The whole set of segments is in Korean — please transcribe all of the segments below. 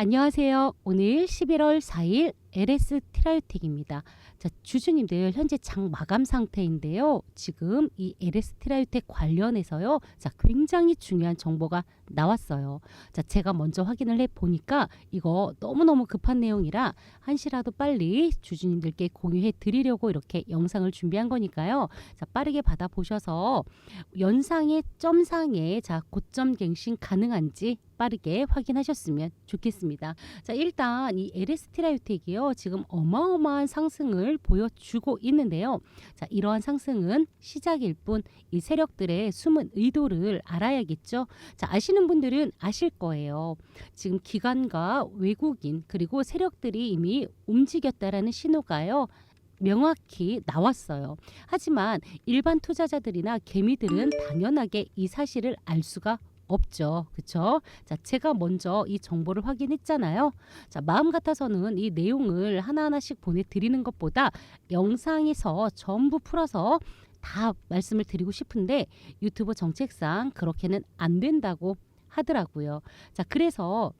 안녕하세요. 오늘 11월 4일 LS 트라이오텍입니다. 자, 주주님들 현재 장 마감 상태인데요. 지금 이 LS 트라이오텍 관련해서요. 자, 굉장히 중요한 정보가 나왔어요. 자, 제가 먼저 확인을 해 보니까 이거 너무너무 급한 내용이라 한시라도 빨리 주주님들께 공유해 드리려고 이렇게 영상을 준비한 거니까요. 자, 빠르게 받아 보셔서 연상의 점상에 자, 고점 갱신 가능한지 빠르게 확인하셨으면 좋겠습니다. 자, 일단 이 LS 트라이오텍이요. 지금 어마어마한 상승을 보여주고 있는데요. 자, 이러한 상승은 시작일 뿐 이 세력들의 숨은 의도를 알아야겠죠. 자, 아시는 분들은 아실 거예요. 지금 기관과 외국인 그리고 세력들이 이미 움직였다라는 신호가요. 명확히 나왔어요. 하지만 일반 투자자들이나 개미들은 당연하게 이 사실을 알 수가 없죠. 그렇죠? 자, 제가 먼저 이 정보를 확인했잖아요. 자, 마음 같아서는 이 내용을 하나하나씩 보내 드리는 것보다 영상에서 전부 풀어서 다 말씀을 드리고 싶은데 유튜브 정책상 그렇게는 안 된다고 하더라고요. 자, 그래서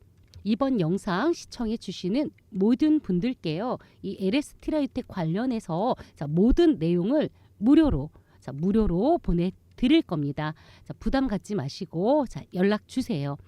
이번 영상 시청해 주시는 모든 분들께요. 이 LS 트라이텍 관련해서 자, 모든 내용을 무료로 자, 무료로 보내 드릴 겁니다. 자, 부담 갖지 마시고 자, 연락 주세요.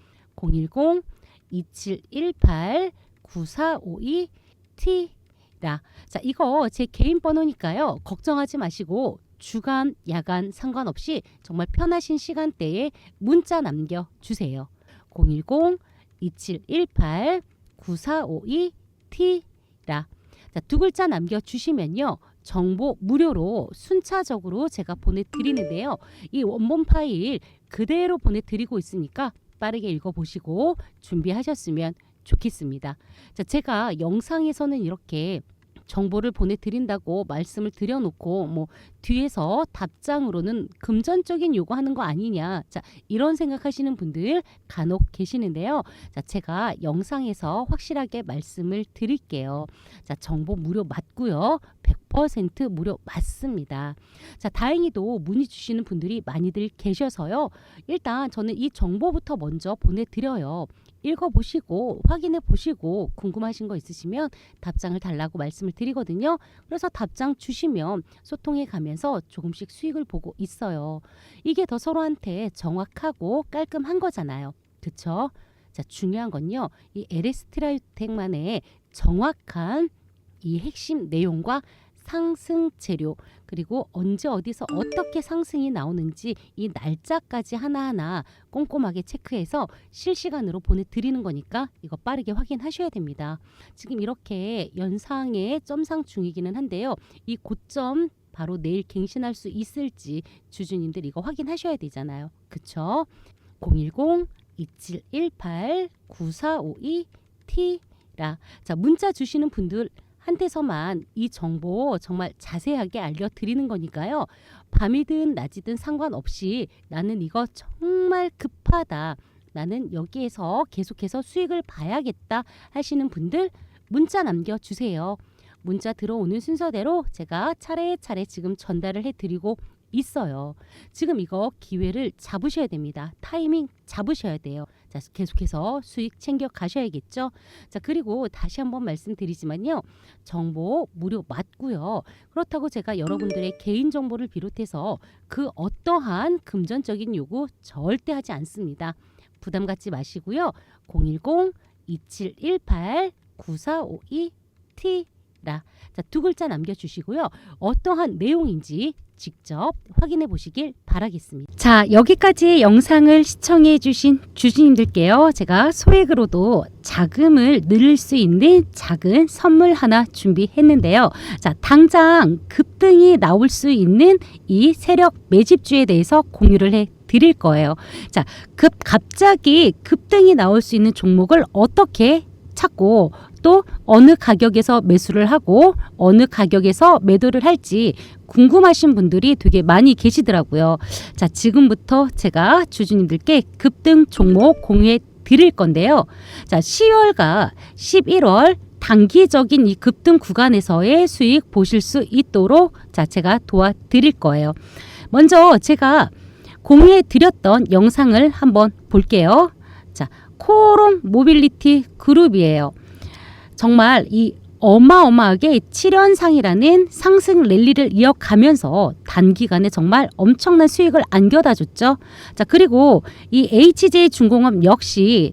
010 2718 9452 T라. 자, 이거 제 개인 번호니까요. 걱정하지 마시고 주간, 야간 상관없이 정말 편하신 시간대에 문자 남겨 주세요. 010 2718 9452 T라. 자, 두 글자 남겨 주시면요. 정보 무료로 순차적으로 제가 보내드리는데요. 이 원본 파일 그대로 보내드리고 있으니까 빠르게 읽어보시고 준비하셨으면 좋겠습니다. 자, 제가 영상에서는 이렇게 정보를 보내드린다고 말씀을 드려놓고 뭐 뒤에서 답장으로는 금전적인 요구하는 거 아니냐 자 이런 생각하시는 분들 간혹 계시는데요 자 제가 영상에서 확실하게 말씀을 드릴게요 자 정보 무료 맞고요 100% 무료 맞습니다 자 다행히도 문의 주시는 분들이 많이들 계셔서요 일단 저는 이 정보부터 먼저 보내드려요 읽어보시고 확인해 보시고 궁금하신 거 있으시면 답장을 달라고 말씀을 드리거든요. 그래서 답장 주시면 소통해 가면서 조금씩 수익을 보고 있어요. 이게 더 서로한테 정확하고 깔끔한 거잖아요. 그쵸? 자, 중요한 건요. 이 에레스트라유텍만의 정확한 이 핵심 내용과 상승 재료 그리고 언제 어디서 어떻게 상승이 나오는지 이 날짜까지 하나하나 꼼꼼하게 체크해서 실시간으로 보내드리는 거니까 이거 빠르게 확인하셔야 됩니다. 지금 이렇게 연상의 점상 중이기는 한데요. 이 고점 바로 내일 갱신할 수 있을지 주주님들 이거 확인하셔야 되잖아요. 그쵸? 010 2718 9452 T라 자 문자 주시는 분들 한테서만 이 정보 정말 자세하게 알려드리는 거니까요. 밤이든 낮이든 상관없이 나는 이거 정말 급하다. 나는 여기에서 계속해서 수익을 봐야겠다 하시는 분들 문자 남겨주세요. 문자 들어오는 순서대로 제가 차례차례 지금 전달을 해드리고 있어요. 지금 이거 기회를 잡으셔야 됩니다. 타이밍 잡으셔야 돼요. 자, 계속해서 수익 챙겨 가셔야겠죠. 자, 그리고 다시 한번 말씀드리지만요. 정보 무료 맞고요. 그렇다고 제가 여러분들의 개인 정보를 비롯해서 그 어떠한 금전적인 요구 절대 하지 않습니다. 부담 갖지 마시고요. 010 2718 9452 T라. 자, 두 글자 남겨 주시고요. 어떠한 내용인지 직접 확인해 보시길 바라겠습니다. 자, 여기까지 영상을 시청해 주신 주주님들께요. 제가 소액으로도 자금을 늘릴 수 있는 작은 선물 하나 준비했는데요. 자, 당장 급등이 나올 수 있는 이 세력 매집주에 대해서 공유를 해 드릴 거예요. 자, 급 갑자기 급등이 나올 수 있는 종목을 어떻게 찾고 또 어느 가격에서 매수를 하고 어느 가격에서 매도를 할지 궁금하신 분들이 되게 많이 계시더라고요. 자, 지금부터 제가 주주님들께 급등 종목 공유해 드릴 건데요. 자, 10월과 11월 단기적인 이 급등 구간에서의 수익 보실 수 있도록 자, 제가 도와드릴 거예요. 먼저 제가 공유해 드렸던 영상을 한번 볼게요. 자, 코오롱 모빌리티 그룹이에요. 정말 이 어마어마하게 7연상이라는 상승 랠리를 이어가면서 단기간에 정말 엄청난 수익을 안겨다 줬죠. 자, 그리고 이 HJ 중공업 역시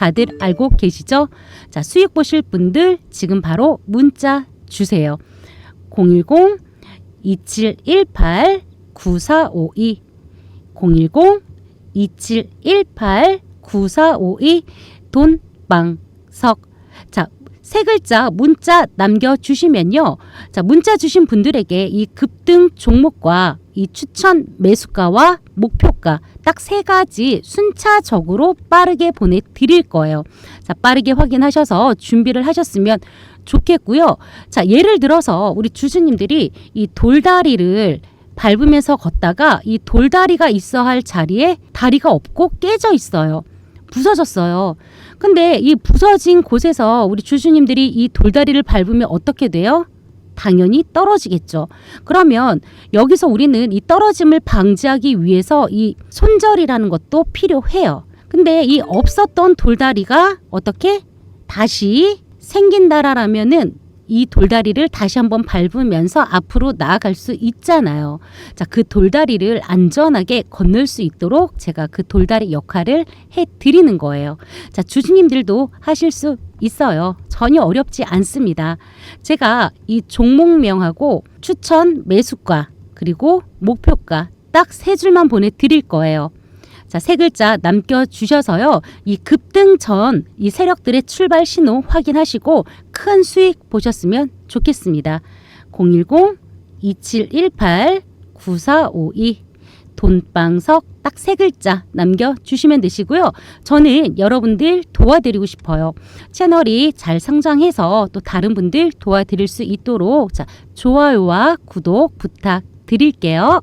다들 알고 계시죠? 자, 수익 보실 분들 지금 바로 문자 주세요. 010 2718 9452 010 2718 9452 돈방석 자, 세 글자 문자 남겨 주시면요. 자, 문자 주신 분들에게 이 급등 종목과 이 추천 매수가와 목표가 딱 세 가지 순차적으로 빠르게 보내 드릴 거예요. 자, 빠르게 확인하셔서 준비를 하셨으면 좋겠고요. 자, 예를 들어서 우리 주주님들이 이 돌다리를 밟으면서 걷다가 이 돌다리가 있어 할 자리에 다리가 없고 깨져 있어요. 부서졌어요. 근데 이 부서진 곳에서 우리 주주님들이 이 돌다리를 밟으면 어떻게 돼요? 당연히 떨어지겠죠. 그러면 여기서 우리는 이 떨어짐을 방지하기 위해서 이 손절이라는 것도 필요해요. 근데 이 없었던 돌다리가 어떻게 다시 생긴다라면은 이 돌다리를 다시 한번 밟으면서 앞으로 나아갈 수 있잖아요. 자, 그 돌다리를 안전하게 건널 수 있도록 제가 그 돌다리 역할을 해 드리는 거예요. 자, 주주님들도 하실 수 있어요. 전혀 어렵지 않습니다. 제가 이 종목명하고 추천 매수가 그리고 목표가 딱 세 줄만 보내 드릴 거예요. 자, 세 글자 남겨 주셔서요. 이 급등 전 이 세력들의 출발 신호 확인하시고 큰 수익 보셨으면 좋겠습니다. 010 2718 9452 돈방석 딱 세 글자 남겨 주시면 되시고요. 저는 여러분들 도와드리고 싶어요. 채널이 잘 성장해서 또 다른 분들 도와드릴 수 있도록 자, 좋아요와 구독 부탁드릴게요.